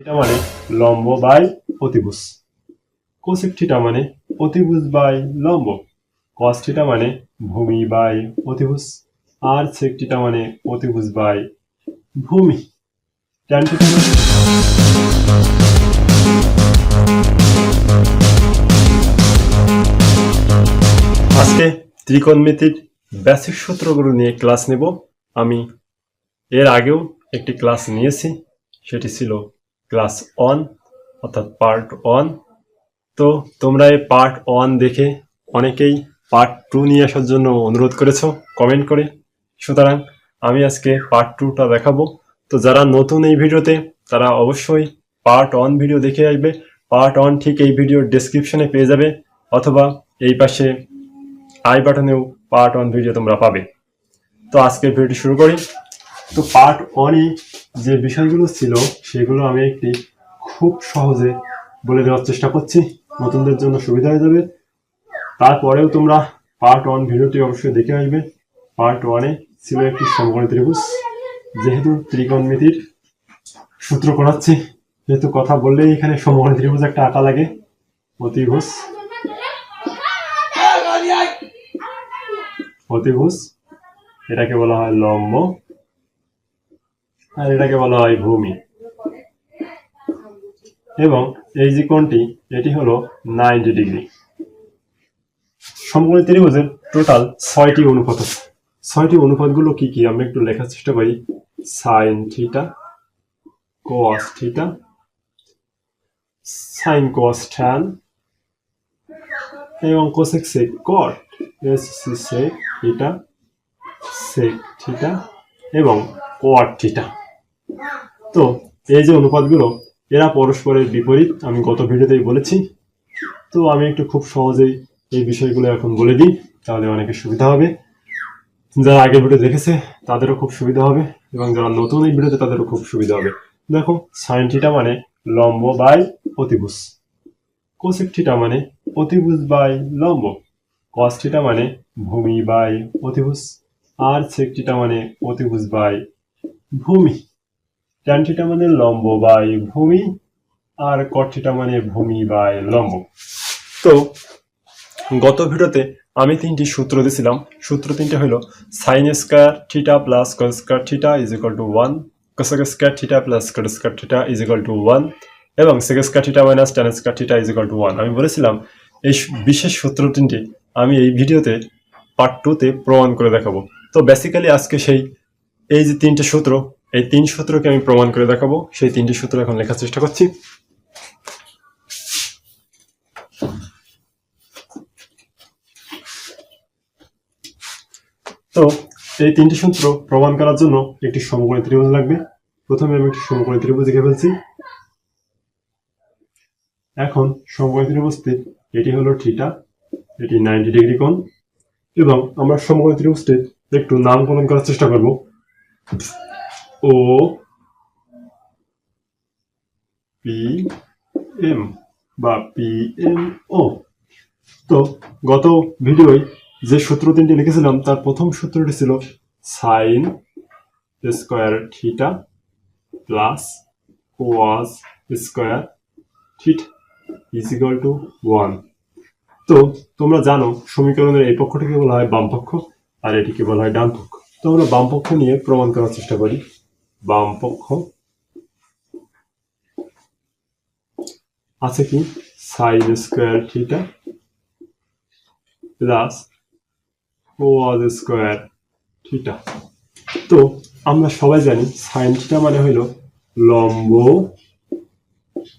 Theta মানে লম্ব by অতিভুজ। কোসেক থিটা মানে অতিভুজ বাই লম্ব। কস থিটা মানে ভূমি বাই অতিভুজ। আর সেক থিটা মানে অতিভুজ বাই ভূমি। ট্যান থিটা মানে আজকে ত্রিকোণমিতির বেসিক সূত্রগুলো নিয়ে ক্লাস নেব। আমি এর আগেও একটি ক্লাস নিয়েছি। সেটি ছিল ক্লাস ওয়ান, অর্থাৎ পার্ট ওয়ান। তো তোমরা এই পার্ট ওয়ান দেখে অনেকেই পার্ট টু নিয়ে আসার জন্য অনুরোধ করেছ, কমেন্ট করে। সুতরাং আমি আজকে পার্ট টুটা দেখাবো। তো যারা নতুন এই ভিডিওতে, তারা অবশ্যই পার্ট ওয়ান ভিডিও দেখে আসবে। পার্ট ওয়ান ঠিক এই ভিডিওর ডেসক্রিপশনে পেয়ে যাবে, অথবা এই পাশে আই বাটনেও পার্ট ওয়ান ভিডিও তোমরা পাবে। তো আজকের ভিডিওটি শুরু করি। তো পার্ট ওয়ানে যে বিষয়গুলো ছিল, সেগুলো আমি একটি খুব সহজে বলে দেওয়ার চেষ্টা করছি। নতুনদের জন্য সুবিধা হয়ে যাবে। তারপরেও তোমরা পার্ট ওয়ান ভিডিওটি অবশ্যই দেখে আসবে। পার্ট ওয়ানে ছিল একটি সমকোণী ত্রিভুজ। যেহেতু ত্রিকোণমিতির সূত্র করাচ্ছি যেহেতু কথা বললেই এখানে সমকোণী ত্রিভুজ একটা আঁকা লাগে। অতিভুজ। অতিভুজ। এটাকে বলা হয় লম্ব। আর এটাকে বলা হয় ভূমি। এবং এই যে কোণটি, এটি হলো নাইনটি ডিগ্রি। সমকোণী ত্রিভুজের টোটাল ছয়টি অনুপাত আছে। ছয়টি অনুপাতগুলো কি কি? আমরা একটু লেখার চেষ্টা করি। Sine theta cos theta sine cos tan এবং cosec sec cot S C sec theta sec theta এবং কোয়াট থিটা তো এই যে অনুপাতগুলো, এরা পরস্পরের বিপরীত, আমি গত ভিডিওতেই বলেছি। তো আমি একটু খুব সহজেই এই বিষয়গুলো এখন বলে দিই, তাহলে অনেকের সুবিধা হবে। যারা আগের ভিডিও দেখেছে, তাদেরও খুব সুবিধা হবে, এবং যারা নতুন এই ভিডিওতে, তাদেরও খুব সুবিধা হবে। দেখো সাইন থিটা মানে লম্ব বাই অতিভুজ। কোসেক থিটা মানে অতিভুজ বাই লম্ব। কস থিটা মানে ভূমি বাই অতিভুজ। আর সেক থিটা মানে অতিভুজ বাই ভূমি। ট্যান থিটা মানে লম্ব বাই ভূমি, আর কট থিটা মানে ভূমি বাই লম্ব। তো, গত ভিডিওতে আমি তিনটি সূত্র দিয়েছিলাম সূত্র তিনটে হলো sine square theta plus cos square theta is equal to one cosec square theta plus cot square theta is equal to one এবং sec square theta minus tan square theta is equal to one আমি বলেছিলাম, এই বিশেষ সূত্র তিনটি আমি এই ভিডিওতে পার্ট টুতে প্রমাণ করে দেখাবো। তো বেসিক্যালি আজকে সেই, এই যে তিনটে সূত্র এই তিন সূত্রকে আমি প্রমাণ করে দেখাবো। সেই তিনটি সূত্র এখন লেখার চেষ্টা করছি। তো এই তিনটি সূত্র প্রমাণ করার জন্য একটি সমকোণী ত্রিভুজ লাগবে। প্রথমে আমি একটি সমকোণী ত্রিভুজ এঁকে ফেলছি। এখন সমকোণী ত্রিভুজটি এটি হলো থিটা, এটি নাইনটি ডিগ্রি কোণ এবং আমরা সমকোণী ত্রিভুজটি একটু নামকরণ করার চেষ্টা করব। ও পি এম বা পি এম ও তো গত ভিডিওয় যে সূত্র তিনটি লিখেছিলাম, তার প্রথম সূত্রটি ছিল sine square theta plus cos square theta is equal to one তো তোমরা জানো সমীকরণের এই পক্ষটিকে বলা হয় বাম পক্ষ আর এটিকে বলা হয় ডান পক্ষ তো আমরা বাম পক্ষ নিয়ে প্রমাণ করার চেষ্টা করি। বাম পক্ষ। আছে কি? Sine square theta plus cos square theta তো আমরা সবাই জানি সাইন থিটা মানে হইল লম্ব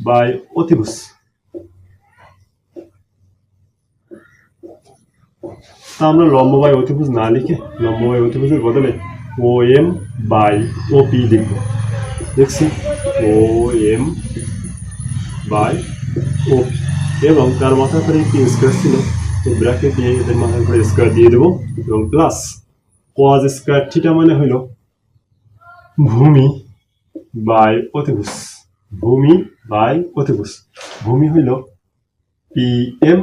বাই অতিভুজ। তা আমরা লম্ব বাই অতিভুজ না লিখে লম্ব বাই অতিভুজের বদলে O M by O P লিখব দেখছি? ও এম বাই ও এবং তার মাথার করে একটি স্কোয়ার ছিল, তো ব্র্যাকেট দিয়ে এদের মাথার করে স্কোয়ার দিয়ে দেবো। এবং প্লাস কোয়াজ স্কোয়ার থিটা মানে হইল ভূমি বাই অতিভুজ। ভূমি বাই অতিভুজ। ভূমি হইল পি এম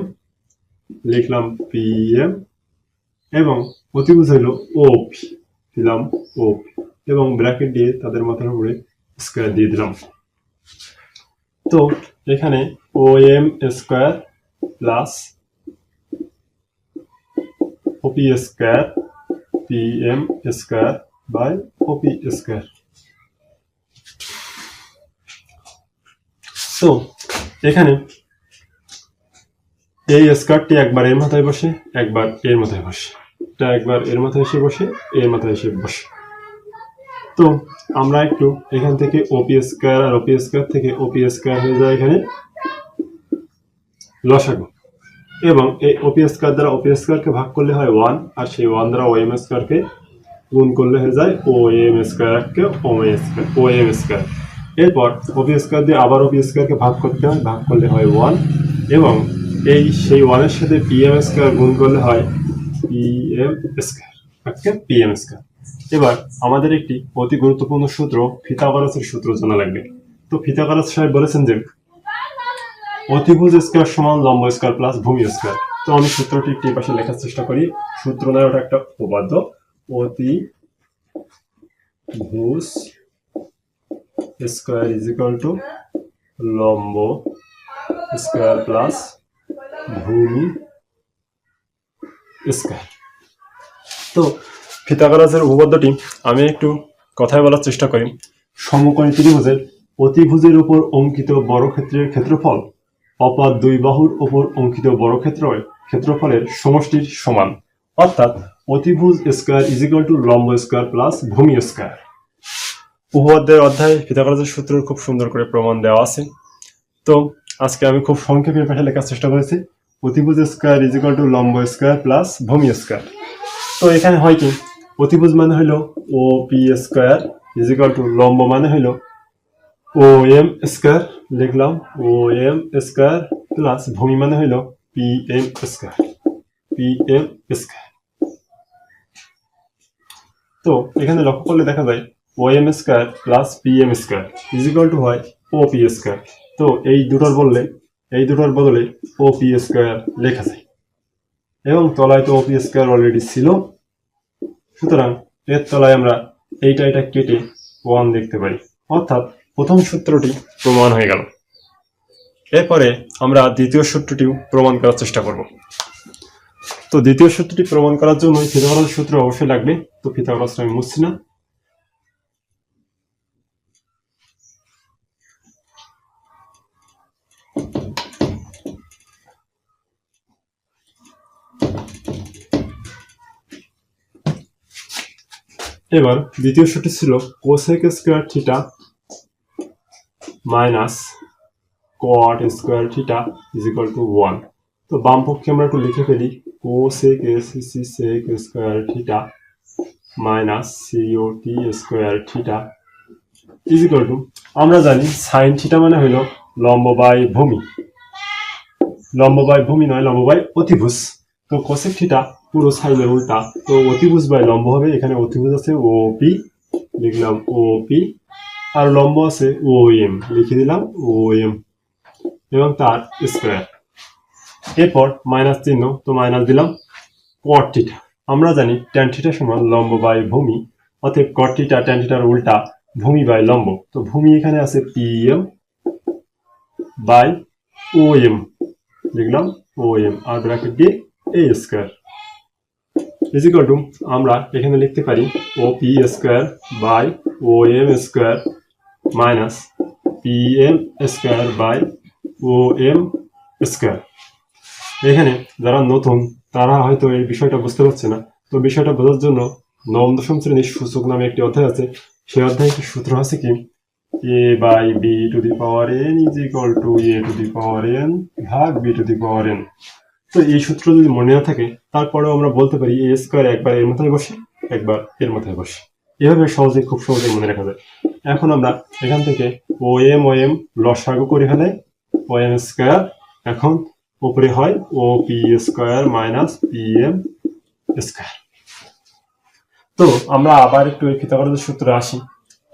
লিখলাম পি এম এবং অতিভুজ হইল ও পি দিলাম ও, এবং ব্র্যাকেট দিয়ে তাদের মাথার উপরে স্কোয়ার দিয়ে দিলাম। তো এখানে O M square plus OP square P M square by OP square তো এখানে এই স্কোয়ারটি একবার এর মাথায় বসে, একবার এর মাথায় বসে। এটা একবার এর মাথায় এসে বসে এর মাথায় এসে বসে তো আমরা একটু এখান থেকে ওপি স্কোয়ার আর ওপি স্কোয়ার থেকে ওপি স্কোয়ার হয়ে যায় এখানে লসাগু এবং এই ওপি স্কোয়ার দ্বারা ওপি স্কোয়ারকে ভাগ করলে হয় ওয়ান আর সেই ওয়ান দ্বারা ও এম স্কোয়ারকে গুণ করলে হয়ে যায় ও এম স্কোয়ারকে ও ও এম স্কোয়ার এরপর ওপি স্কোয়ার দিয়ে আবার ওপি স্কোয়ারকে ভাগ করতে হয় ভাগ করলে হয় ওয়ান এবং এই সেই ওয়ানের সাথে পি এম স্কোয়ার গুণ করলে হয় P M square OK square এবার আমাদের একটি অতি গুরুত্বপূর্ণ সূত্র ফিতাগরাসের সূত্র জানা লাগবে। তো ফিতাগরাস সাহেব বলেছেন যে, অতিভুজ স্কোয়ার সমান লম্ব স্কোয়ার প্লাস ভূমি স্কোয়ার তো আমি সূত্রটি একটি পাশে লেখার চেষ্টা করি। সূত্র নয় ওটা একটা উপপাদ্য অতি ভুজ স্কোয়ার ইজ ইকাল টু লম্ব স্কোয়ার প্লাস ভূমি স্কোয়ার তো ফিতাগরাসের উপপাদ্যটি আমি একটু কথায় বলার চেষ্টা করি। সমকোণী ত্রিভুজের অতিভুজের উপর অঙ্কিত বর্গক্ষেত্রের ক্ষেত্রফল অপাদ দুই বাহুর উপর অঙ্কিত বর্গক্ষেত্র ক্ষেত্রফলের সমষ্টির সমান। অর্থাৎ অতিভুজ স্কোয়ার ইজিক্যাল টু লম্ব স্কোয়ার প্লাস ভূমি স্কোয়ার। উপপাদ্যের অধ্যায়ে ফিতাগরাসের সূত্র খুব সুন্দর করে প্রমাণ দেওয়া আছে। তো আজকে আমি খুব সংক্ষেপে পাশে লেখার চেষ্টা করেছি। অতিভুজ স্কোয়ার ইজিক্যাল টু লম্ব স্কোয়ার প্লাস ভূমি স্কোয়ার তো এখানে হয় কি? অতিভুজ মানে হইল O P square is equal to লম্ব মানে হইল ও এম স্কোয়ার লিখলাম ও এম স্কোয়ার প্লাস ভূমি মানে হইল P M square P M square তো এখানে লক্ষ্য করলে দেখা যায় O M square plus P M square is equal to হয় ও পি স্কোয়ার তো এই দুটোর বললে এই দুটোর বদলে ও পি স্কোয়ার লেখা যায়। এবং তলায় তো ও পি স্কোয়ার অলরেডি ছিল। সুতরাং এর তলায় আমরা এইটা এটা কেটে ওয়ান দেখতে পারি। অর্থাৎ প্রথম সূত্রটি প্রমাণ হয়ে গেল। এরপরে আমরা দ্বিতীয় সূত্রটিও প্রমাণ করার চেষ্টা করব। তো দ্বিতীয় সূত্রটি প্রমাণ করার জন্য ফিতাগরাস সূত্র অবশ্যই লাগবে। তো ফিতাগরাস আমি মুছছি না। এবার দ্বিতীয় সূত্রটি ছিল cosec square theta minus cot square theta is equal to one তো বাম পক্ষে আমরা একটু লিখে ফেলি cosec AC sec square theta minus CO T square theta is equal to আমরা জানি সাইন থিটা মানে হইল লম্ব বাই ভূমি। লম্ব বাই ভূমি নয়, লম্ব বাই অতিভুজ। তো কোসেক থিটা পুরো সাইনের উল্টা। তো অতিভুজ বাই লম্ব হবে, এখানে অতিভুজ আছে, ও পি, লিখলাম ও পি। আর লম্ব আছে ও এম, লিখে দিলাম ও এম। এবং তার স্কোয়ার এরপর মাইনাস চিহ্ন, তো মাইনাস দিলাম কট থিটা আমরা জানি ট্যান সমান লম্ব বাই ভূমি, অতএব কট থিটা উল্টা ভূমি বাই লম্ব। তো ভূমি এখানে আছে P M by O M লিখলাম ও এম আর ব্র্যাকেট দিয়ে এ স্কোয়ার ইজিকাল টু আমরা এখানে লিখতে পারি O P square by O M square minus P M square by O M square এখানে যারা নতুন, তারা হয়তো এই বিষয়টা বুঝতে পারছে না। তো বিষয়টা বোঝার জন্য নবম দশম শ্রেণির সূচক নামে একটি অধ্যায় আছে। সেই অধ্যায়ে একটি সূত্র আছে কি? A by B to the power N is equal to A to the power N ভাগ B to the power N তো এই সূত্র যদি মনে না থাকে তারপরেও আমরা বলতে পারি এ স্কোয়ার একবার এর মাথায় বসে, একবার এর মাথায় বসে। এভাবে সহজে খুব সহজে মনে রাখা যায়। এখন আমরা এখান থেকে ও এম ও এম লসাগু করে ফেলে ও এম স্কোয়ার এখন উপরে হয় O P square minus P M square তো আমরা আবার একটু এই ফিতাগরাসের সূত্রে আসি।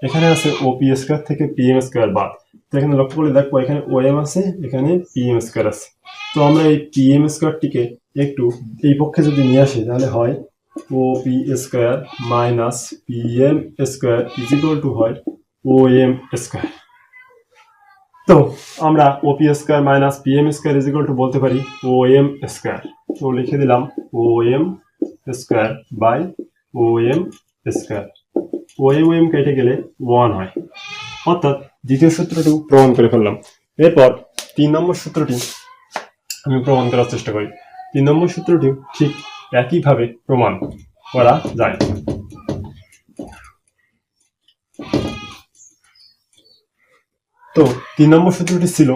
এখানে আছে ও পি স্কোয়ার থেকে পি এম স্কোয়ার বাদ। এখানে লক্ষ্য করলে দেখব এখানে ও এম আছে, এখানে পি এম স্কোয়ার আছে। তো আমরা এই পি এম স্কোয়ারটিকে একটু এই পক্ষে যদি নিয়ে আসি, তাহলে হয় O P square minus P M square is equal to হয় ও এম স্কোয়ার তো আমরা OP square minus PM square is equal to বলতে পারি ও এম স্কোয়ার তো লিখে দিলাম O M square by O M square O O M কেটে গেলে ওয়ান হয়। অর্থাৎ দ্বিতীয় সূত্রটি প্রমাণ করে ফেললাম। এরপর তিন নম্বর সূত্রটি আমি প্রমাণ করার চেষ্টা করি। তিন নম্বর সূত্রটি ঠিক একইভাবে প্রমাণ করা যায়। তো তিন নম্বর সূত্রটি ছিল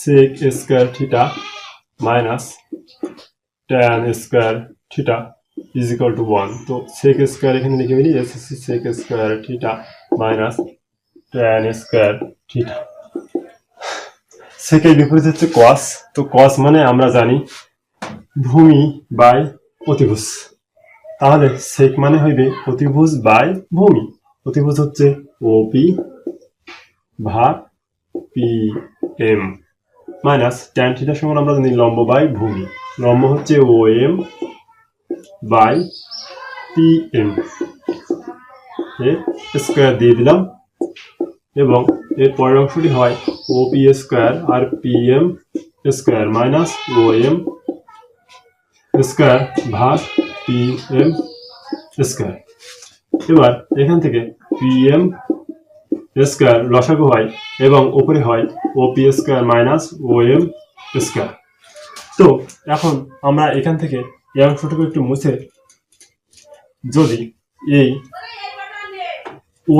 sec square theta minus tan square theta is equal to one তো সেক স্কোয়ার এখানে লিখে ফেলি SSC sec square theta minus tan square theta সেকের বিপরীত হচ্ছে কস তো কস মানে আমরা জানি ভূমি বাই অতিভুজ। তাহলে সেক মানে হইবে অতিভুজ বাই ভূমি। অতিভুজ হচ্ছে ওপি ভাগ পি এম মাইনাস ট্যান থিটার সমান আমরা জানি লম্ব বাই ভূমি। লম্ব হচ্ছে O M by P M square দিয়ে দিলাম। এবং এর পরের অংশটি হয় ও পি স্কোয়ার আর P M square minus O M square ভাগ পি এম স্কোয়ার এবার এখান থেকে পি এম স্কোয়ার লসাগু হয় এবং উপরে হয় O P square minus O M square তো এখন আমরা এখান থেকে এই অংশটুকু একটু মুছে যদি এই ও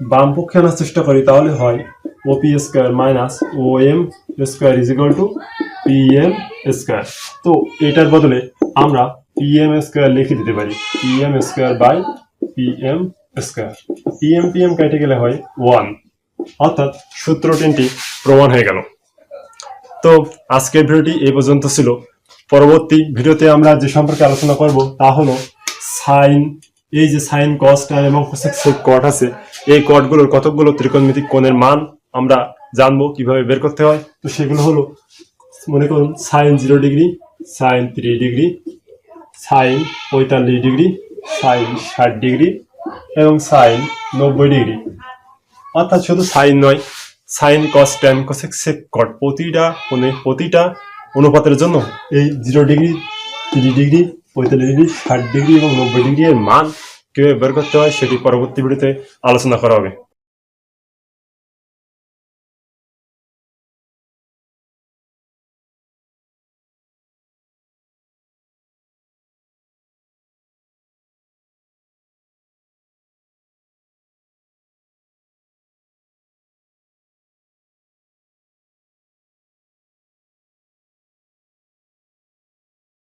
বাম পক্ষে আনার চেষ্টা করি, তাহলে হয় O P square minus O M square is equal to P M square তো এটার বদলে আমরা পি এম স্কোয়ার লিখে দিতে পারি। P M square by P M square P M P M কেটে গেলে হয় ওয়ান অর্থাৎ সূত্র তিনটি প্রমাণ হয়ে গেল। তো আজকের ভিডিওটি এই পর্যন্ত ছিল। পরবর্তী ভিডিওতে আমরা যে সম্পর্কে আলোচনা করব তা হলো সাইন এই যে সাইন কস টাইম এবং কোসেক কট আছে এই কটগুলোর কতকগুলো ত্রিকোণমিতিক কোণের মান আমরা জানব, কীভাবে বের করতে হয়? তো সেগুলো হলো, মনে করুন sine zero degree sine three degree sine পঁয়তাল্লিশ ডিগ্রি সাইন ষাট ডিগ্রি এবং সাইন নব্বই ডিগ্রি অর্থাৎ শুধু সাইন নয় sine cos tan cosec sec cot প্রতিটা কোণে প্রতিটা অনুপাতের জন্য এই জিরো ডিগ্রি থ্রি ডিগ্রি পঁয়তাল্লিশ ডিগ্রি ষাট ডিগ্রি এবং নব্বই ডিগ্রি এর মান কীভাবে বের করতে হয় সেটি পরবর্তী ভিডিওতে আলোচনা করা হবে।